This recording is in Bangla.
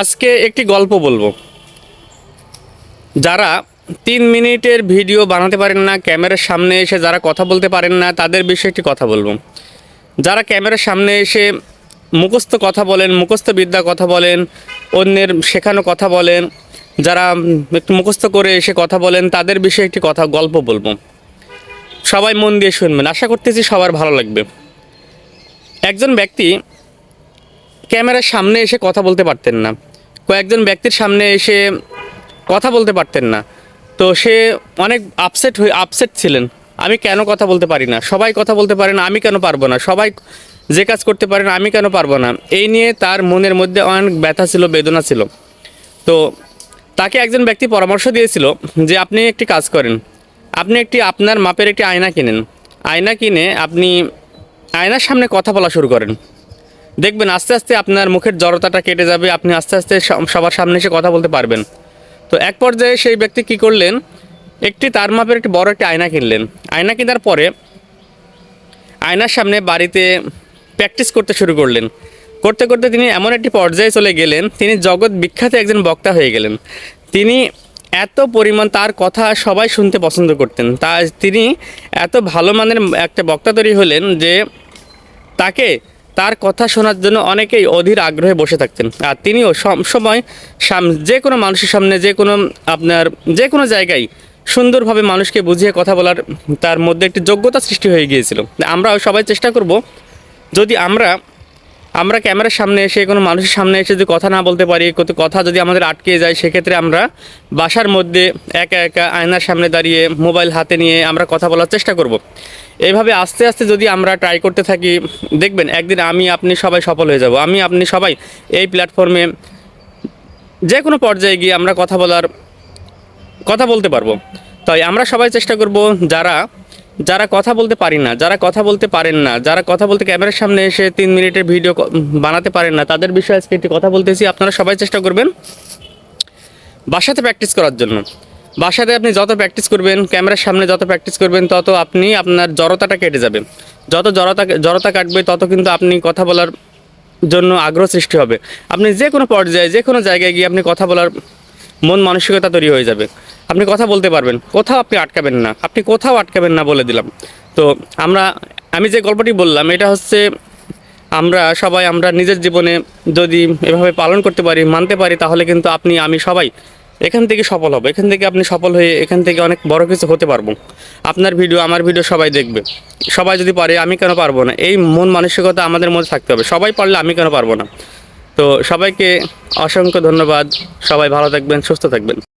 আজকে একটি গল্প বলব। যারা তিন মিনিটের ভিডিও বানাতে পারেন না, ক্যামেরার সামনে এসে যারা কথা বলতে পারেন না, তাদের বিষয়ে একটি কথা বলব। যারা ক্যামেরার সামনে এসে মুখস্থ কথা বলেন, মুখস্থ বিদ্যা কথা বলেন, অন্যের শেখানো কথা বলেন, যারা একটু মুখস্থ করে এসে কথা বলেন, তাদের বিষয়ে একটি কথা, গল্প বলব। সবাই মন দিয়ে শুনবেন। আশা করতেছি সবার ভালো লাগবে। একজন ব্যক্তি ক্যামেরার সামনে এসে কথা বলতে পারতেন না। কয়েকজন ব্যক্তির সামনে এসে কথা বলতে পারতেন না। তো সে অনেক আপসেট হয়ে আপসেট ছিলেন। আমি কেন কথা বলতে পারি না? সবাই কথা বলতে পারে না, আমি কেন পারব না? সবাই যে কাজ করতে পারে না, আমি কেন পারব না? এই নিয়ে তার মনের মধ্যে অনেক ব্যথা ছিল, বেদনা ছিল। তো তাকে একজন ব্যক্তি পরামর্শ দিয়েছিল যে, আপনি একটি কাজ করেন। আপনি একটি আপনার মাপের একটি আয়না কিনেন। আয়না কিনে আপনি আয়নার সামনে কথা বলা শুরু করেন। দেখবেন আস্তে আস্তে আপনার মুখের জড়তাটা কেটে যাবে, আপনি আস্তে আস্তে সবার সামনে এসে কথা বলতে পারবেন। তো এক পর্যায়ে সেই ব্যক্তি কি করলেন? একটি তার মাপের একটি বড় একটি আয়না কিনলেন। আয়না কেনার পরে আয়নার সামনে বাড়িতে প্র্যাকটিস করতে শুরু করলেন। করতে করতে তিনি এমন একটি পর্যায়ে চলে গেলেন, তিনি জগৎ বিখ্যাত একজন বক্তা হয়ে গেলেন। তিনি এত পরিমাণ তার কথা সবাই শুনতে পছন্দ করতেন। তা, তিনি এত ভালো মানের একটা বক্তা তৈরি হলেন যে তাকে তার কথা শোনার জন্য অনেকেই অধীর আগ্রহে বসে থাকতেন। আর তিনিও সবসময় সাম- যে কোনো মানুষের সামনে, যে কোনো আপনার, যে কোনো জায়গায় সুন্দরভাবে মানুষকে বুঝিয়ে কথা বলার তার মধ্যে একটি যোগ্যতা সৃষ্টি হয়ে গিয়েছিল। আমরাও সবাই চেষ্টা করব, যদি আমরা আমরা ক্যামেরার সামনে এসে, কোনো মানুষের সামনে এসে যদি কথা না বলতে পারি কত কথা যদি আমাদের আটকে যায়, সেক্ষেত্রে আমরা বাসার মধ্যে একা একা আয়নার সামনে দাঁড়িয়ে মোবাইল হাতে নিয়ে আমরা কথা বলার চেষ্টা করব। এইভাবে আস্তে আস্তে যদি আমরা ট্রাই করতে থাকি, দেখবেন একদিন আমি, আপনি সবাই সফল হয়ে যাব আমি, আপনি সবাই এই প্ল্যাটফর্মে যে কোনো পর্যায়ে গিয়ে আমরা কথা বলার, কথা বলতে পারব তাই আমরা সবাই চেষ্টা করব, যারা যারা কথা বলতে পারি না, যারা কথা বলতে পারেন না, যারা কথা বলতে ক্যামেরার সামনে এসে তিন মিনিটের ভিডিও বানাতে পারেন না, তাদের বিষয়ে আজকে একটি কথা বলতেছি, আপনারা সবাই চেষ্টা করবেন বাসাতে প্র্যাকটিস করার জন্য। বাসাতে আপনি যত প্র্যাকটিস করবেন, ক্যামেরার সামনে যত প্র্যাকটিস করবেন, তত আপনি আপনার জড়তাটা কেটে যাবে। যত জড়তা জড়তা কাটবে, তত কিন্তু আপনি কথা বলার জন্য আগ্রহ সৃষ্টি হবে। আপনি যে কোনো পর্যায়ে যে কোনো জায়গায় গিয়ে আপনি কথা বলার মন মানসিকতা তৈরি হয়ে যাবে। আপনি কথা বলতে পারবেন, কোথাও আপনি আটকাবেন না, আপনি কোথাও আটকাবেন না বলে দিলাম। তো আমরা, আমি যে গল্পটি বললাম, এটা হচ্ছে আমরা সবাই, আমরা নিজের জীবনে যদি এভাবে পালন করতে পারি, মানতে পারি, তাহলে কিন্তু আপনি, আমি সবাই এখান থেকে সফল হব। এখান থেকে আপনি সফল হয়ে এখান থেকে অনেক বড় কিছু হতে পারব। আপনার ভিডিও, আমার ভিডিও সবাই দেখবে। সবাই যদি পারে, আমি কেন পারব না? এই মন মানসিকতা আমাদের মধ্যে থাকতে হবে। সবাই পারলে আমি কেন পারব না? তো সবাইকে অসংখ্য ধন্যবাদ। সবাই ভালো থাকবেন, সুস্থ থাকবেন।